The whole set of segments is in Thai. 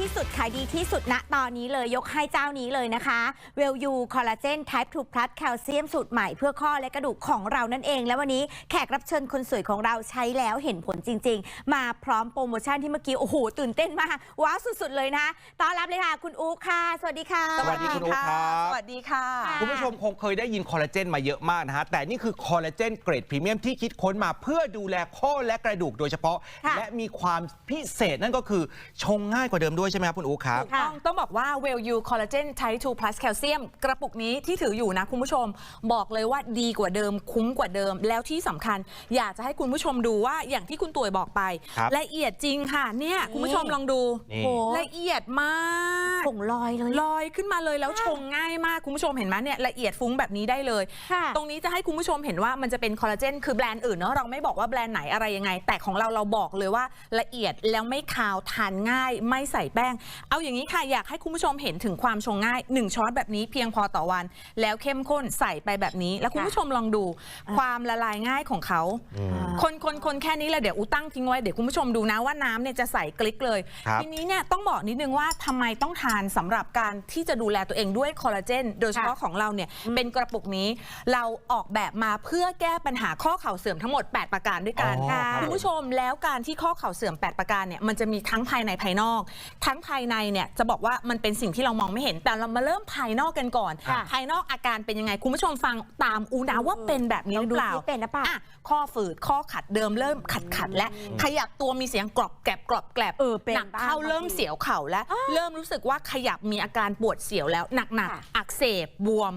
ที่สุดขายดีที่สุดณตอนนี้เลยยกให้เจ้านี้เลยนะคะเวลยูคอลลาเจน Type 2 Plus แคลเซียมสูตรใหม่เพื่อข้อและกระดูกของเรานั่นเอง แล้ววันนี้แขกรับเชิญคนสวยของเราใช้แล้วเห็นผลจริง ๆ มาพร้อมโปรโมชั่นที่เมื่อกี้ โอ้โห ตื่นเต้นมาก ว้าวสุด ๆ เลยนะต้อนรับเลยค่ะ คุณอู๋ค่ะ สวัสดีค่ะ สวัสดีคุณอุ๊ครับ สวัสดีค่ะค่ะ คุณผู้ชมคงเคยได้ยินคอลลาเจนมาเยอะมากนะฮะแต่นี่คือคอลลาเจนเกรดพรีเมียมที่คิดค้นมาเพื่อดูแลข้อและกระดูกโดยเฉพาะค่ะและมีความพิเศษนั่นก็คือชงง่ายกว่าเดิมด้วยใช่ไหมครับคุณอู๋ครับ ถูกต้องต้องบอกว่า Well You Collagen Type 2 Plus Calcium กระปุกนี้ที่ถืออยู่นะคุณผู้ชม บอกเลยว่าดีกว่าเดิมคุ้มกว่าเดิม แล้วที่สำคัญ อยากจะให้คุณผู้ชมดูว่าอย่างที่คุณตุ๋ยบอกไป ครับละเอียดจริงค่ะเนี่ยคุณผู้ชมลองดูนี่โอ้ละเอียดมาก ผงลอยเลยลอยขึ้นมาเลยแล้วค่ะชงง่ายมากคุณผู้ชมเห็นไหมเนี่ยละเอียดฟุ้งแบบนี้ได้เลย ค่ะ ตรงนี้จะให้คุณผู้ชมเห็นว่ามันจะเป็นคอลลาเจนคือแบรนด์อื่นเนาะเราไม่บอกว่าแบรนด์ไหนอะไรยังไง แต่ของเราเราบอกเลยว่าละเอียดแล้วไม่คาวทานง่าย ไม่ใส่แป้งเอาอย่างนี้ค่ะอยากให้คุณผู้ชมเห็นถึงความชงง่าย 1 ช้อนแบบนี้เพียงพอต่อวัน แล้วเข้มข้นใส่ไปแบบนี้ แล้วคุณผู้ชมลองดูความละลายง่ายของเขา คนคนคนแค่นี้แหละเดี๋ยวอูตั้งทิ้งไว้เดี๋ยวคุณผู้ชมดูนะว่าน้ำเนี่ยจะใสกลิกเลยครับทีนี้เนี่ยต้องบอกนิดนึงว่าทำไมต้องทานสำหรับการที่จะดูแลตัวเองด้วยคอลลาเจนโดยเฉพาะของเราเนี่ยเป็นกระปุกนี้เราออกแบบมาเพื่อแก้ปัญหาข้อเข่าเสื่อมทั้งหมด 8 ประการด้วยกันอ๋อครับคุณผู้ชมแล้วการที่ข้อเข่าเสื่อม 8 ประการเนี่ยมันจะมีทั้งภายในภายนอกทั้งภายในเนี่ยจะบอกว่ามันเป็นสิ่งที่เรามองไม่เห็น แต่เรามาเริ่มภายนอกกันก่อน ค่ะ ภายนอกอาการเป็นยังไง คุณผู้ชมฟังตามอูนะว่าเป็นแบบนี้หรือเปล่าลองดูสิเป็นหรือเปล่าอะข้อฝืดข้อขัดเดิมเริ่มขัดขัดและขยับตัวมีเสียงกรอบแกรบกรอบแกรบเออเป็นหนักบ้างเข้าบางเริ่มทีเสียวเข่าแล้ว เริ่มรู้สึกว่าขยับมีอาการปวดเสียวแล้วหนักค่ะๆอักเสบบวม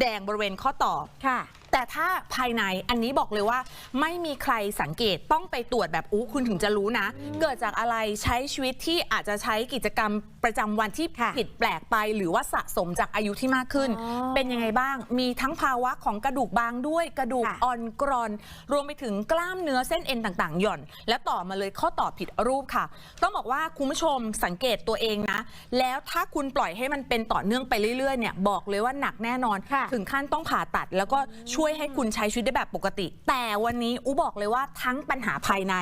แดงบริเวณข้อต่อ ค่ะ แต่ถ้าภายในอันนี้บอกเลยว่าไม่มีใครสังเกตต้องไปตรวจแบบอู้คุณถึงจะรู้นะ เกิดจากอะไรใช้ชีวิตที่อาจจะใช้กิจกรรมประจำวันที่ค่ะผิดแปลกไป หรือว่าสะสมจากอายุที่มากขึ้นอ๋อเป็นยังไงบ้าง มีทั้งภาวะของกระดูกบางด้วยกระดูกค่ะอ่อนกรอน รวมไปถึงกล้ามเนื้อเส้นเอ็นต่างๆ หย่อน และต่อมาเลยข้อต่อผิดรูปค่ะ ต้องบอกว่าคุณผู้ชมสังเกตตัวเองนะ แล้วถ้าคุณปล่อยให้มันเป็นต่อเนื่องไปเรื่อยๆเนี่ยบอกเลยว่าหนักแน่นอนค่ะถึงขั้นต้องผ่าตัดแล้วก็ช่วยให้คุณใช้ชีวิตได้แบบปกติ แต่วันนี้อูบอกเลยว่าทั้งปัญหาภายใน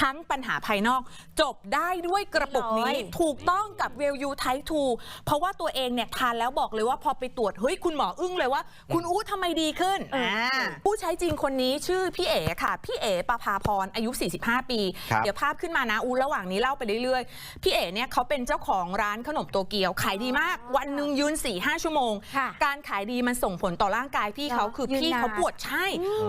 ทั้งปัญหาภายนอก จบได้ด้วยกระปุกนี้ร้อยถูกต้องกับเวลยูไททูเพราะว่าตัวเองเนี่ยทานแล้วบอกเลยว่าพอไปตรวจเฮ้ยคุณหมออึ้งเลยว่า คุณอู้ทำไมดีขึ้นเอออ่าผู้ใช้จริงคนนี้ชื่อพี่เอ๋ค่ะ พี่เอ๋ประภาพรอายุ 45 ปี ครับเดี๋ยวภาพขึ้นมานะอูระหว่างนี้เล่าไปเรื่อยๆ พี่เอ๋เนี่ยเขาเป็นเจ้าของร้านขนมโตเกียวขายดีมาก วันหนึ่งยืน4-5ชั่วโมง ค่ะ การขายดีมันส่งผลต่อร่างกายพี่เขาเนอะคือยืนพี่นานเขาปวดใช่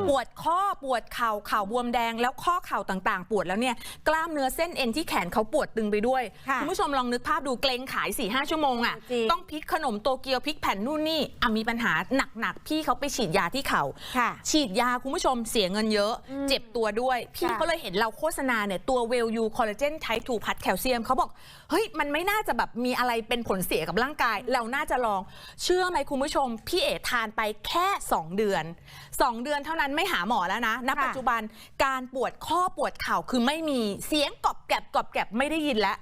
ปวดข้อปวดเข่าเข่าบวมแดงแล้วข้อเข่าต่างๆ ปวดแล้วเนี่ยกล้ามเนื้อเส้นเอ็นที่แขนเขาปวดตึงไปด้วยค่ะณผู้ชมลองนึกภาพดูเกรงขาย4ี่ห้าชั่วโมงอะจริงต้องพลิกขนมโตเกียวพลิกแผ่นนู่นนี่อะมีปัญหาหนักๆพี่เขาไปฉีดยาที่เข่าค่ะฉีดยาคุณผู้ชมเสียเงินเยอะ เจ็บตัวด้วย พี่ค่ะเขาเลยเห็นเราโฆษณาเนี่ยตัวเวลยูคอลลาเจนไทป์2พัดแคลเซียมเขาบอกเฮ้ยมันไม่น่าจะแบบมีอะไรเป็นผลเสียกับร่างกาย เราน่าจะลอง เชื่อไหมคุณผู้ชม พี่เอ๋ทานไปแค่ 2 เดือน2 เดือนเท่านั้นไม่หาหมอแล้วนะณค่ะปัจจุบันการปวดข้อปวดเข่าคือไม่มีเสียงกรอบแกรบกรอบแกรบไม่ได้ยินแล้ว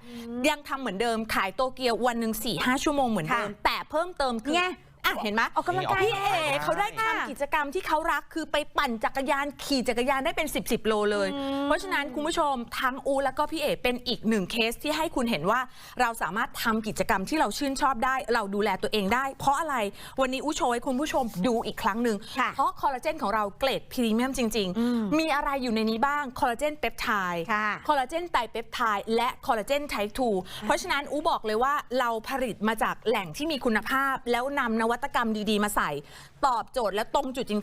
ยังทำเหมือนเดิมขายโตเกียววันหนึ่ง4 5ชั่วโมงเหมือนเดิมค่ะแต่เพิ่มเติมคือไงอะเห็นไหมออกกำลังกายพี่เอเขาได้ค่ะทำกิจกรรมที่เขารักคือไปปั่นจักรยานขี่จักรยานได้เป็น 10บสโลเลย เพราะฉะนั้นคุณผู้ชมทั้งอูแล้วก็พี่เอเป็นอีกหนึ่งเคสที่ให้คุณเห็นว่าเราสามารถทำกิจกรรมที่เราชื่นชอบได้ เราดูแลตัวเองได้ เพราะอะไรวันนี้อูโชว์ให้คุณผู้ชมดูอีกครั้งหนึ่งค่ะเพราะคอลลาเจนของเราเกรดพรีเมียมจริง ๆ มีอะไรอยู่ในนี้บ้างคอลลาเจนเปปไทด์ค่ะคอลลาเจนไตรเปปไทด์และคอลลาเจนไทป์2เพราะฉะนั้นอูบอกเลยว่าเราผลิตมาจากแหล่งที่มีคุณภาพ แล้วนำนวัตกรรมดีๆ มาใส่ตอบโจทย์และตรงจุดจริง